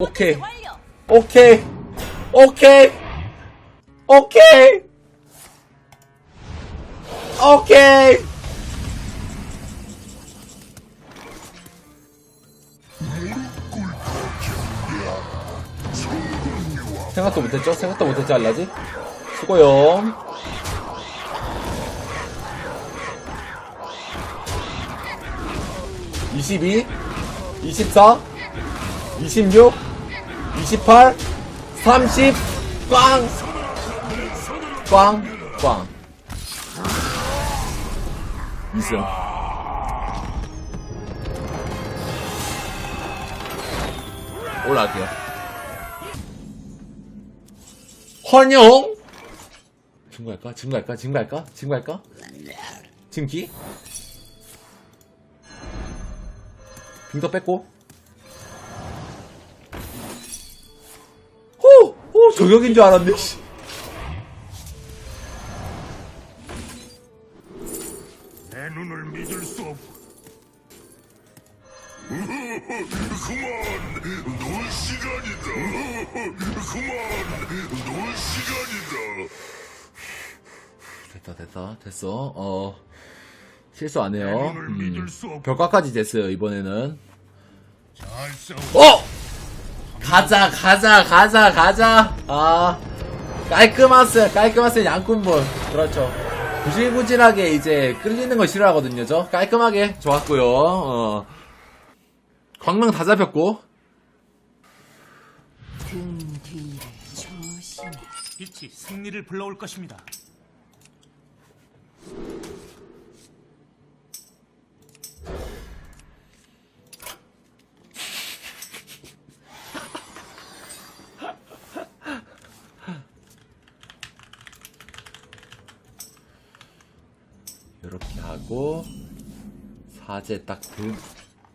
오케이. 오케이. 오케이. 오케이. 오케이. 생각도 못했죠? 생각도 못했죠, 알라지? 수고요. 이십이, 이십사, 이십육, 28, 30, 꽝! 꽝, 꽝. 2승. 올라갈게요. 헌영! 지금 갈까? 지금 갈까? 지금 갈까? 지금 갈까? 지금 기? 빙더 뺐고. 호! 호! 저격인 줄 알았네, 씨. 내 눈을 믿을 수 없고 그만 놀 시간이다 그만 놀 시간이다 됐다, 됐다, 됐어. 어, 실수 안 해요. 음, 벽화까지 됐어요, 이번에는. 잘 싸워 어! 가자, 가자, 가자, 가자. 아, 깔끔하스, 깔끔하스 양꾼분. 그렇죠. 구질구질하게 이제 끌리는 거 싫어하거든요, 저. 깔끔하게 좋았고요. 어. 광명 다 잡혔고. 등 뒤를 조심해. 빛이 승리를 불러올 것입니다. 이렇게 하고 사제 딱 그,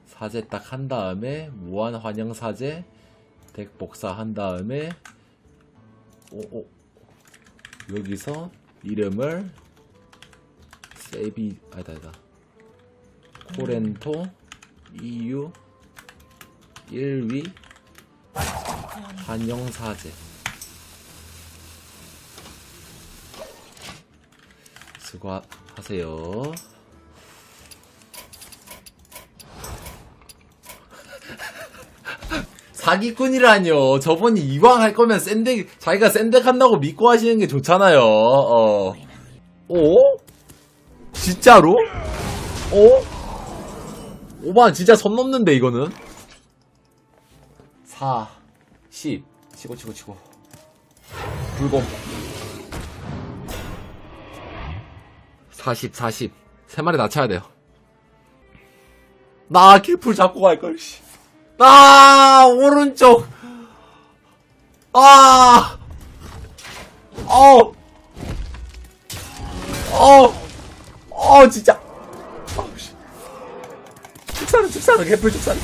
사제 딱 한 다음에 무한 환영 사제 덱 복사 한 다음에 오오. 여기서 이름을 세비 아니다 아니다. 코렌토 EU 1위 환영 사제. 수고 하세요. 사기꾼이라뇨. 저분이 이왕 할 거면 샌덱, 자기가 샌덱 한다고 믿고 하시는 게 좋잖아요. 어. 오? 진짜로? 오? 오만 진짜 선 넘는데, 이거는? 4, 10. 치고, 치고, 치고. 불공. 40, 40. 세 마리 낮춰야 돼요. 나 개풀 잡고 갈걸, 씨. 아, 오른쪽. 아, 어, 어, 어, 진짜. 아우, 씨. 축사는, 축사는, 개풀 축사는.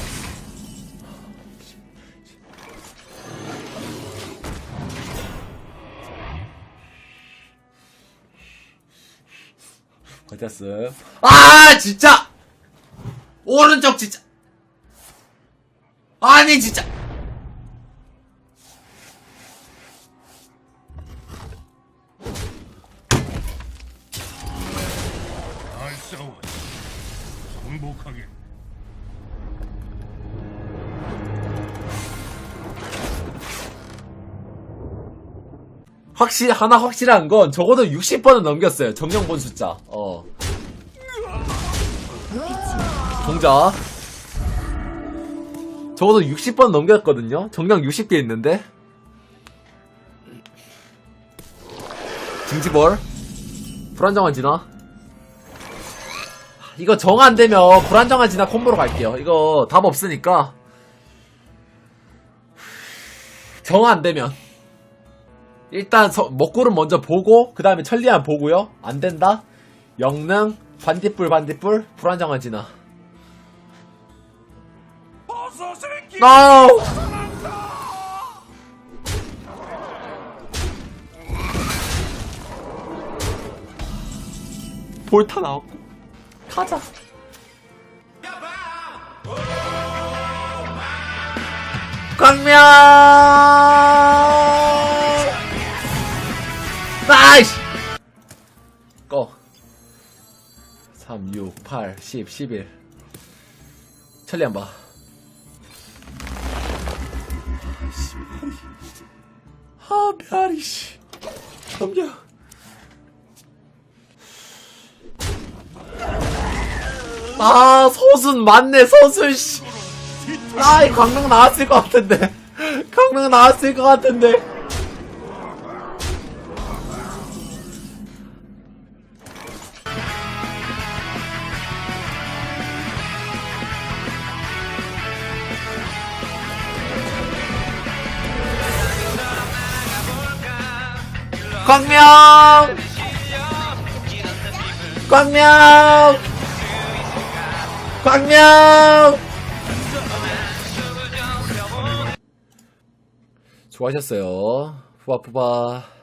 어디였어? 아, 진짜! 오른쪽 진짜! 아니, 진짜! 정복하게 확실, 하나 확실한 건 적어도 60번은 넘겼어요. 정령본 숫자. 어. 종자. 적어도 60번 넘겼거든요. 정령 60개 있는데. 징지벌. 불안정한 진화. 이거 정 안 되면 불안정한 진화 콤보로 갈게요. 이거 답 없으니까. 정 안 되면. 일단 서- 먹구름 먼저 보고 그 다음에 천리안 보고요. 안 된다? 영능 반딧불 반딧불 불안정한 진화. 노 볼타 나왔고. 가자. 가 광명! 3, 6, 8, 10, 11. 천리 한 봐. 아, 별이, 씨. 넘겨. 아, 서순, 맞네, 서순, 씨. 아이, 광명 나왔을 것 같은데. 광명 나왔을 것 같은데. 광명! 광명! 광명! 수고하셨어요. 푸바푸바.